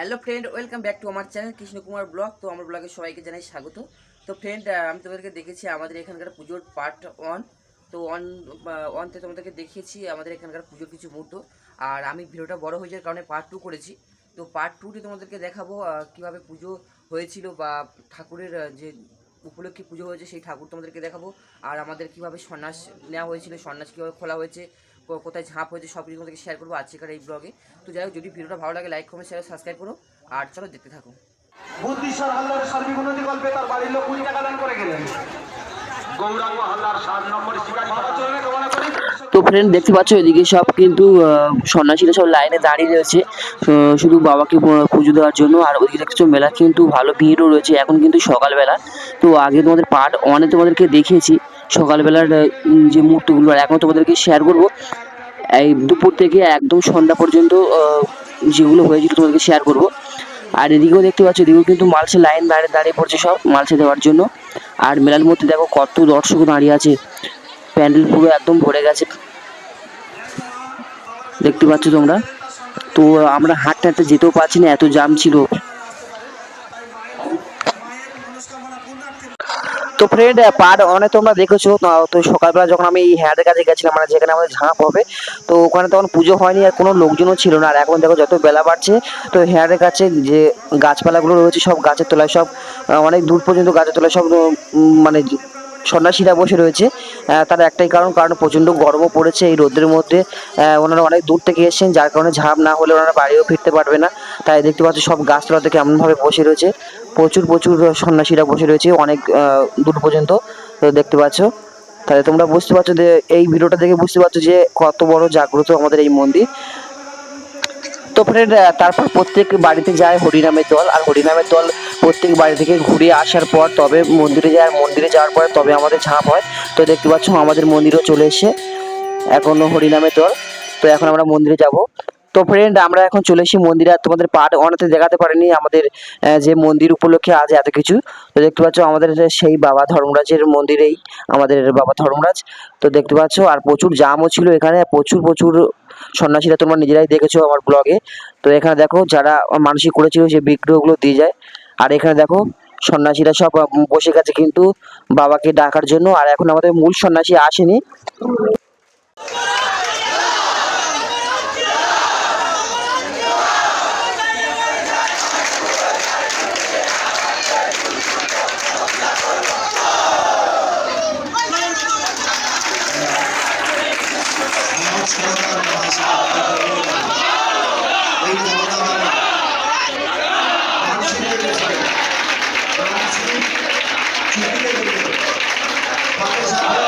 Hello friend, welcome back to আমার channel Krishna Kumar blog. তো আমার ব্লগে সবাইকে জানাই স্বাগত। তো ফ্রেন্ড আমি তোমাদেরকে দেখেছি আমাদের এখানকার পুজোর পার্ট ওয়ান তো ওয়ান ওয়ানতে তোমাদেরকে দেখিয়েছি আমাদের এখানকার পুজোর কিছু মুহূর্ত। আর আমি ভিডিওটা বড় হয়ে যাওয়ার কারণে পার্ট টু করেছি। তো পার্ট টুটি তোমাদেরকে দেখাবো কীভাবে পুজো হয়েছিল বা ঠাকুরের যে উপলক্ষে পুজো হয়েছে সেই ঠাকুর তোমাদেরকে দেখাবো। আর আমাদের কীভাবে সন্ন্যাস নেওয়া হয়েছিল, সন্ন্যাস কীভাবে খোলা হয়েছে কোথায় ঝাঁপ হয়েছে সব কিছু তোমাদেরকে শেয়ার করব আজকের এই ব্লগে তো যাই হোক যদি ভিডিওটা ভালো লাগে লাইক কমেন্ট শেয়ার সাবস্ক্রাইব করো। আর চলো দেখতে থাকো। বুদ্ধিশ্বর হালদারের সার্বিক উন্নতি কল্পে তার বাড়ির লোক কুড়ি টাকা দান করে গেলেন। গৌরাঙ্গ হালদার সাত নম্বর শিকারী চরণে কামনা করি তো ফ্রেন্ড দেখতে পাচ্ছ এদিকে সব কিন্তু সন্ন্যাসীরা সব লাইনে দাঁড়িয়ে রয়েছে। শুধু বাবাকে পুজো দেওয়ার জন্য আর ওইদিকে দেখছ মেলা কিন্তু ভালো ভিড়ও রয়েছে এখন কিন্তু সকালবেলা। তো আগে তোমাদের পার্ট ওয়ানে তোমাদেরকে দেখিয়েছি সকালবেলার যে মুহূর্তগুলো আর এখন তোমাদেরকে শেয়ার করব। এই দুপুর থেকে একদম সন্ধ্যা পর্যন্ত যেগুলো হয়েছিল তোমাদেরকে শেয়ার করব। আর এদিকেও দেখতে পাচ্ছ, এদিকেও কিন্তু মালসে লাইন দাঁড়িয়ে দাঁড়িয়ে পড়ছে সব মালসে দেওয়ার জন্য। আর মেলার মধ্যে দেখো কত দর্শক দাঁড়িয়ে আছে। প্যান্ডেল পুরো একদম ভরে গেছে। দেখতে পাচ্ছ তোমরা? তো আমরা হাঁটতে হাঁটতে যেতেও পারছি না, এত জাম ছিল। তো ফ্রেন্ড পার্ট অনেক তোমরা দেখেছ, তো সকালবেলা যখন আমি এই হ্যাডের কাছে গেছিলাম মানে যেখানে আমাদের ঝাঁপ হবে, তো ওখানে তখন পুজো হয়নি আর কোনো লোকজনও ছিল না। আর এখন দেখো যত বেলা বাড়ছে, তো হ্যাডের কাছে যে গাছপালাগুলো রয়েছে, সব গাছের তলায় সব অনেক দূর পর্যন্ত গাছের তলায় সব মানে সন্ন্যাসীরা বসে রয়েছে তার একটাই কারণ কারণ প্রচণ্ড গর্ব পড়েছে এই রোদের মধ্যে। ওনারা অনেক দূর থেকে এসেছেন, যার কারণে ঝাঁপ না হলে ওনারা বাড়িও ফিরতে পারবে না। তাই দেখতে পাচ্ছ সব গাছতলা থেকে এমনভাবে বসে রয়েছে। প্রচুর প্রচুর সন্ন্যাসীরা বসে রয়েছে, অনেক দূর পর্যন্ত দেখতে পাচ্ছ। তাহলে তোমরা বুঝতে পারছ যে, এই ভিডিওটা দেখে বুঝতে পারছ যে কত বড় জাগ্রত আমাদের এই মন্দির। তো ফ্রেন্ড তারপর প্রত্যেক বাড়িতে যায় হরিনামের দল, আর হরিনামের দল প্রত্যেক বাড়ি থেকে ঘুরে আসার পর তবে মন্দিরে যায় মন্দিরে যাওয়ার পর তবে আমাদের ঝাঁপ হয়। তো দেখতে পাচ্ছ আমাদের মন্দিরও চলে এসে এখনও হরিনামের দল। তো এখন আমরা মন্দিরে যাব। তো ফ্রেন্ড আমরা এখন চলে এসেছি মন্দিরে, আর তোমাদের পাঠ অনেতে দেখাতে পারিনি আমাদের যে মন্দির উপলক্ষে আজ এত কিছু। তো দেখতে পাচ্ছ আমাদের সেই বাবা ধর্মরাজের মন্দিরেই আমাদের বাবা ধর্মরাজ। তো দেখতে পাচ্ছ, আর প্রচুর জামও ছিল এখানে, প্রচুর প্রচুর সন্ন্যাসীরা তোমরা নিজেরাই দেখেছ আমার ব্লগে তো এখানে দেখো, যারা মানসিক করেছিল যে বিগ্রহগুলো দিয়ে যায়। আর এখানে দেখো, সন্ন্যাসীরা সব বসে গেছে কিন্তু বাবাকে ডাকার জন্য। আর এখন আমাদের মূল সন্ন্যাসী আসেনি। এই দেবতারা মানুষের জন্য মানুষের চুপিয়ে গেলে তাদের সাথে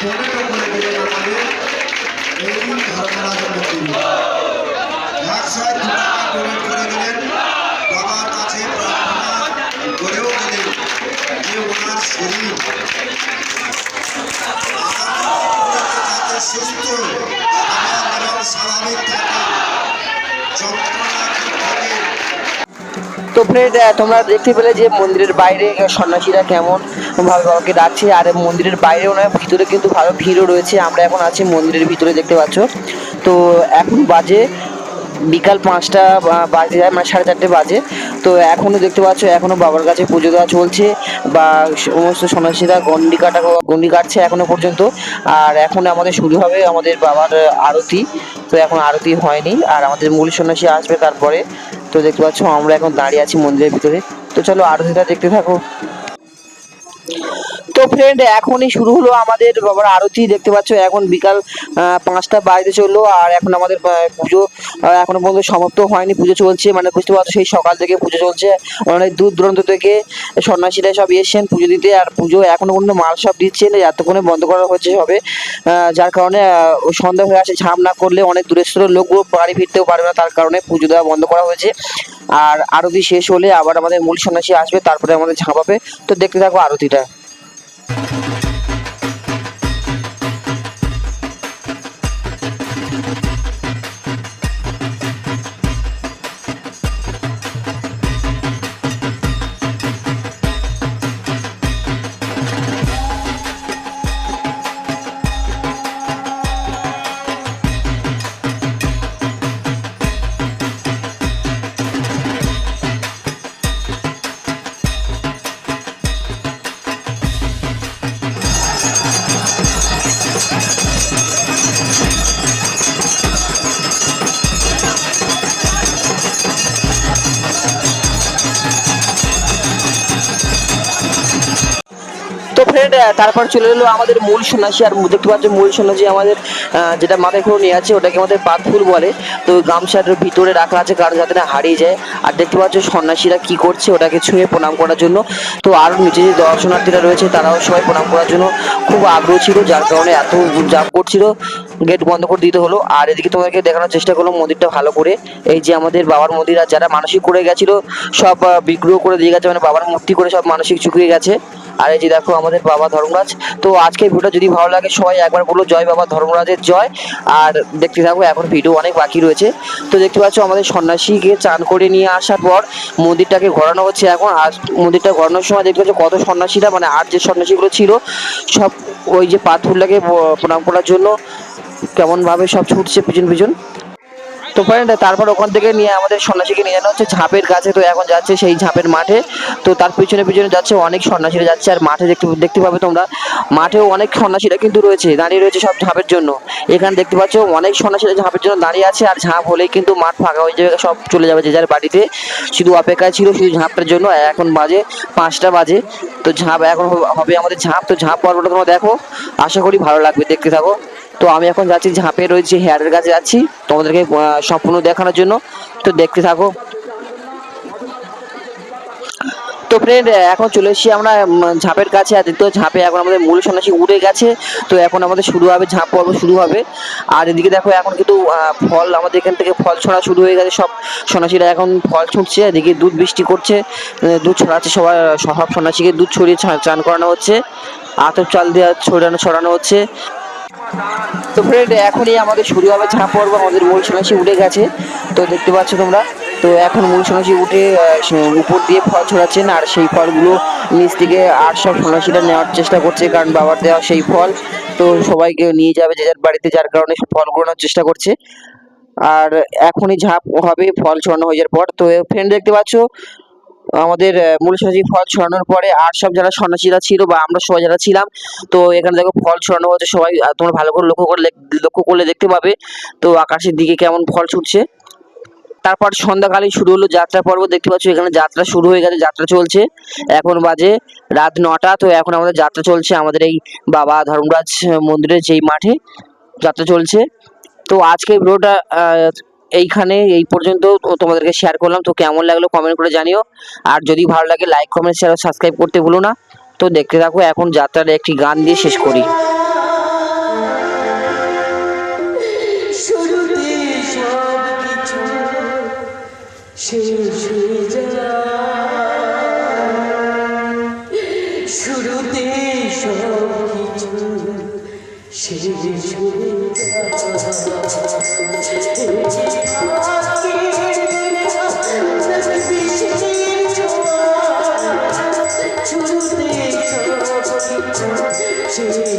পনেরো করে দিলেন আমাদের এই ধর্মরাজ মন্দির একশো দু টাকা ডোনেট করে দিলেন বাবার কাছে প্রার্থনা করেও দিলেন যে ওনার শরীর যাতে তো ফ্রেন্ড তোমরা দেখতে পেলে যে মন্দিরের বাইরে সন্ন্যাসীরা কেমন ভাবে বাবাকে ডাকছে, আর মন্দিরের বাইরেও নয় ভিতরে কিন্তু ভালো ভিড়ও রয়েছে। আমরা এখন আছি মন্দিরের ভিতরে, দেখতে পাচ্ছ। তো এখন বাজে বিকাল পাঁচটা বাজে যায় মানে সাড়ে চারটে বাজে। তো এখনও দেখতে পাচ্ছ, এখনও বাবার কাছে পুজো দেওয়া চলছে বা সমস্ত সন্ন্যাসীরা গন্ডি কাটা, গন্ডি কাটছে এখনও পর্যন্ত। আর এখন আমাদের শুরু হবে আমাদের বাবার আরতি। তো এখন আরতি হয়নি, আর আমাদের মূল সন্ন্যাসী আসবে তারপরে। তো দেখতে পাচ্ছ, আমরা এখন দাঁড়িয়ে আছি মন্দিরের ভিতরে। তো চলো আরতিটা দেখতে থাকো। তো ফ্রেন্ড এখনই শুরু হলো আমাদের বাবার আরতি দেখতে পাচ্ছ এখন বিকাল পাঁচটা বাজতে চলল আর এখন আমাদের পুজো এখনও পর্যন্ত সমাপ্ত হয়নি পুজো চলছে মানে বুঝতে পারছ সেই সকাল থেকে পুজো চলছে অনেক দূর দূরান্ত থেকে সন্ন্যাসীরা সব এসছেন পুজো দিতে আর পুজো এখনও পর্যন্ত মাল সব দিচ্ছেন এতক্ষণে বন্ধ করা হচ্ছে আহ, যার কারণে সন্ধ্যা হয়ে আসে ঝাঁপ না করলে অনেক দূরের লোকগুলো বাড়ি ফিরতেও পারবে না তার কারণে পুজো দেওয়া বন্ধ করা হয়েছে আর আরতি শেষ হলে আবার আমাদের মূল সন্ন্যাসী আসবে তারপরে আমাদের ঝাঁপাবে তো দেখতে থাকো আরতিটা। Thank you. ফ্রেন্ড তারপর চলে এলো আমাদের মূল সন্ন্যাসী। আর দেখতে পাচ্ছ মূল সন্ন্যাসী আমাদের যেটা মাথায় করে নিয়ে আছে, ওটাকে আমাদের পাত ফুল বলে। তো গামছার ভিতরে রাখা আছে কারণ যাতে না হারিয়ে যায়। আর দেখতে পাচ্ছ সন্ন্যাসীরা কি করছে, ওটাকে ছুঁয়ে প্রণাম করার জন্য। তো আরও নিচে যে দর্শনার্থীরা রয়েছে, তারাও সবাই প্রণাম করার জন্য খুব আগ্রহ ছিল, যার কারণে এত জাম করছিল। গেট বন্ধ করে দিতে হলো। আর এদিকে তোমাকে দেখানোর চেষ্টা করলাম মন্দিরটা ভালো করে। এই যে আমাদের বাবার মন্দির, আর যারা মানসিক করে গেছিল, সব বিগ্রহ করে দিয়ে গেছে মানে বাবার মূর্তি করে সব মানসিক চুকিয়ে গেছে। আর এই যে দেখো আমাদের বাবা ধর্মরাজ, তো আজকে ভিডিওটা যদি ভালো লাগে সবাই একবার বলো, জয় বাবা ধর্মরাজের জয়। আর দেখতে থাকো, এখন ভিডিও অনেক বাকি রয়েছে। তো দেখতে পাচ্ছ আমাদের সন্ন্যাসীকে চান করে নিয়ে আসার পর মন্দিরটাকে ঘোরানো হচ্ছে এখন। আর মন্দিরটা ঘোরানোর সময় দেখতে পাচ্ছ কত সন্ন্যাসীরা মানে আর যে সন্ন্যাসীগুলো ছিল, সব ওই যে পাথরটাকে প্রণাম করার জন্য কেমনভাবে সব ছুটছে পিছন পিছন। তো ফ্রেন্ড তারপর ওখান থেকে নিয়ে আমাদের সন্ন্যাসীকে নিয়ে যাওয়া হচ্ছে ঝাঁপের কাছে তো এখন যাচ্ছে সেই ঝাঁপের মাঠে। তো তার পিছনে পিছনে যাচ্ছে অনেক সন্ন্যাসীরা যাচ্ছে, আর মাঠে দেখতে দেখতে পাবে তোমরা, মাঠেও অনেক সন্ন্যাসীরা কিন্তু রয়েছে, দাঁড়িয়ে রয়েছে সব ঝাঁপের জন্য। এখানে দেখতে পাচ্ছ অনেক সন্ন্যাসীরা ঝাঁপের জন্য দাঁড়িয়ে আছে, আর ঝাঁপ হলেই কিন্তু মাঠ ফাঁকা হয়ে যাবে, সব চলে যাবে যে যার বাড়িতে। শুধু অপেক্ষায় ছিল শুধু ঝাঁপটার জন্য এখন বাজে পাঁচটা বাজে। তো ঝাঁপ এখন হবে আমাদের ঝাঁপ। তো ঝাঁপ পর্বটা তোমরা দেখো, আশা করি ভালো লাগবে, দেখতে থাকো। তো আমি এখন যাচ্ছি ঝাঁপে রয়েছে হেয়ারের কাছে যাচ্ছি তোমাদেরকে সম্পূর্ণ দেখানোর জন্য। তো দেখতে থাকো। তো ফ্রেন্ড এখন চলে এসেছি আমরা ঝাঁপের কাছে। আর দ্বিতীয় ঝাঁপে এখন আমাদের মূল সন্ন্যাসী উড়ে গেছে। তো এখন আমাদের শুরু হবে, ঝাঁপ পর্ব শুরু হবে। আর এদিকে দেখো, এখন কিন্তু ফল, আমাদের এখান থেকে ফল ছড়া শুরু হয়ে গেছে। সব সন্ন্যাসীরা এখন ফল ছুটছে, এদিকে দুধ বৃষ্টি করছে। দুধ ছড়াচ্ছে সবাই সব সন্ন্যাসীকে দুধ ছড়িয়ে চান করানো হচ্ছে। আতপ চাল দিয়ে ছড়ানো ছড়ানো হচ্ছে। তো ফ্রেন্ড এখনই আমাদের শুরু হবে ঝাঁপ পর্ব, আমাদের মূল সন্ন্যাসী উঠে গেছে। তো দেখতে পাচ্ছ তোমরা, তো এখন মূল সন্ন্যাসী উঠে উপর দিয়ে ফল ছড়াচ্ছেন, আর সেই ফলগুলো নিচ থেকে আর সব সন্ন্যাসীরা নেওয়ার চেষ্টা করছে, কারণ বাবার দেওয়া সেই ফল। তো সবাইকে নিয়ে যাবে যে যার বাড়িতে, যার কারণে ফল নেওয়ার চেষ্টা করছে। আর এখনই ঝাঁপ হবে, ফল ছড়ানো হয়ে যাওয়ার পর। তো ফ্রেন্ড দেখতে পাচ্ছ আমাদের মূল সন্ন্যাসী ফল ছড়ানোর পরে আর সব যারা সন্ন্যাসীরা ছিল বা আমরা সবাই যারা ছিলাম, তো এখানে দেখো ফল ছড়ানো হচ্ছে সবাই তোমরা ভালো করে লক্ষ্য করলে লক্ষ্য করলে দেখতে পাবে। তো আকাশের দিকে কেমন ফল ছুটছে। তারপর সন্ধ্যাকালে শুরু হলো যাত্রা পর্ব। দেখতে পাচ্ছ এখানে যাত্রা শুরু হয়ে গেছে, যাত্রা চলছে। এখন বাজে রাত নটা, তো এখন আমাদের যাত্রা চলছে আমাদের এই বাবা ধর্মরাজ মন্দিরের যেই মাঠে যাত্রা চলছে। তো আজকে ভিডিওটা এইখানে এই পর্যন্ত তোমাদেরকে শেয়ার করলাম। তো কেমন লাগল কমেন্ট করে জানিও। আর যদি ভালো লাগে লাইক কমেন্ট শেয়ার সাবস্ক্রাইব করতে ভুলো না। তো দেখতে থাকো, এখন যাত্রার একটি গান দিয়ে শেষ করি। শুরুতে সব কিছু শেষ শেষ